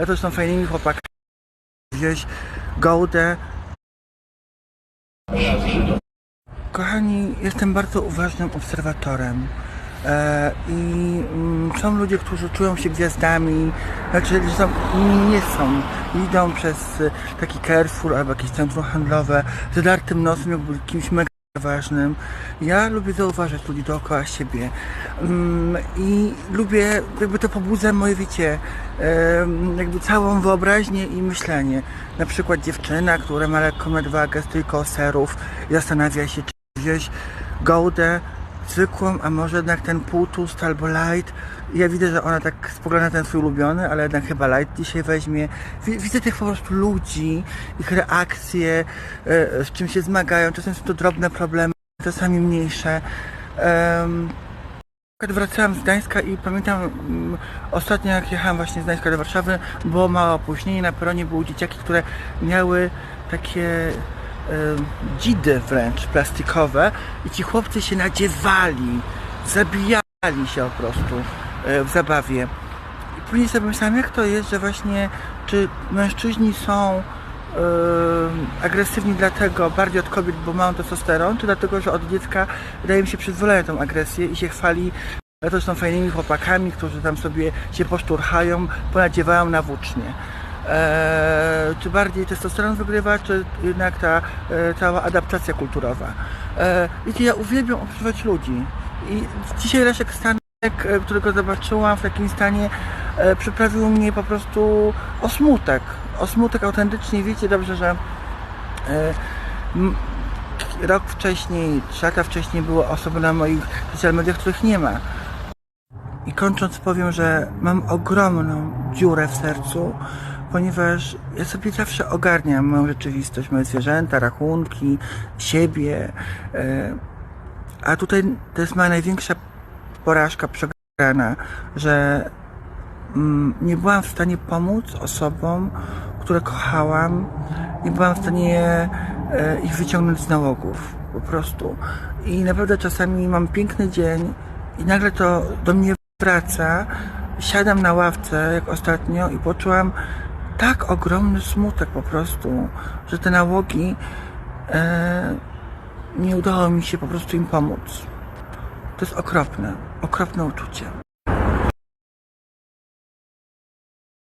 ale to są fajnymi chłopakami. Wziąć gołdę. Kochani, jestem bardzo uważnym obserwatorem. E, I mm, są ludzie, którzy czują się gwiazdami, znaczy są, nie są. Idą przez taki Carrefour albo jakieś centrum handlowe z zadartym nosem, jakby kimś mega ważnym. Ja lubię zauważać ludzi dookoła siebie Mm, i lubię, jakby to pobudza moje, wiecie, em, jakby całą wyobraźnię i myślenie. Na przykład dziewczyna, która ma lekką nadwagę, tylko serów i zastanawia się, czy wziąć gołdę a może jednak ten półtłust albo light. Ja widzę, że ona tak spogląda na ten swój ulubiony, ale jednak chyba light dzisiaj weźmie. Wi- Widzę tych po prostu ludzi, ich reakcje, e, z czym się zmagają. Czasem są to drobne problemy, czasami mniejsze. Przykład wracałem z Gdańska i pamiętam mm, ostatnio jak jechałem właśnie z Gdańska do Warszawy, było małe opóźnienie, na peronie były dzieciaki, które miały takie dzidy wręcz plastikowe i ci chłopcy się nadziewali, zabijali się po prostu e, w zabawie. I później sobie myślałem, jak to jest, że właśnie czy mężczyźni są e, agresywni dlatego bardziej od kobiet, bo mają testosteron, czy dlatego, że od dziecka daje im się przyzwolenie tą agresję i się chwali, że to są fajnymi chłopakami, którzy tam sobie się poszturchają, ponadziewają na włócznie. E, czy bardziej testosteron wygrywa, czy jednak ta e, cała adaptacja kulturowa. E, wiecie, ja uwielbiam obserwować ludzi. I dzisiaj Leszek Stanek, którego zobaczyłam w takim stanie, przyprawił mnie po prostu o smutek. O smutek autentycznie. Wiecie dobrze, że rok wcześniej, trzy lata wcześniej były osoby na moich social mediach, których nie ma. I kończąc powiem, że mam ogromną dziurę w sercu, ponieważ ja sobie zawsze ogarniam moją rzeczywistość, moje zwierzęta, rachunki, siebie. e, A tutaj to jest moja największa porażka przegrana, że mm, nie byłam w stanie pomóc osobom, które kochałam, nie byłam w stanie e, ich wyciągnąć z nałogów, po prostu. I naprawdę czasami mam piękny dzień i nagle to do mnie wraca, siadam na ławce, jak ostatnio i poczułam tak ogromny smutek po prostu, że te nałogi e, nie udało mi się po prostu im pomóc. To jest okropne, okropne uczucie.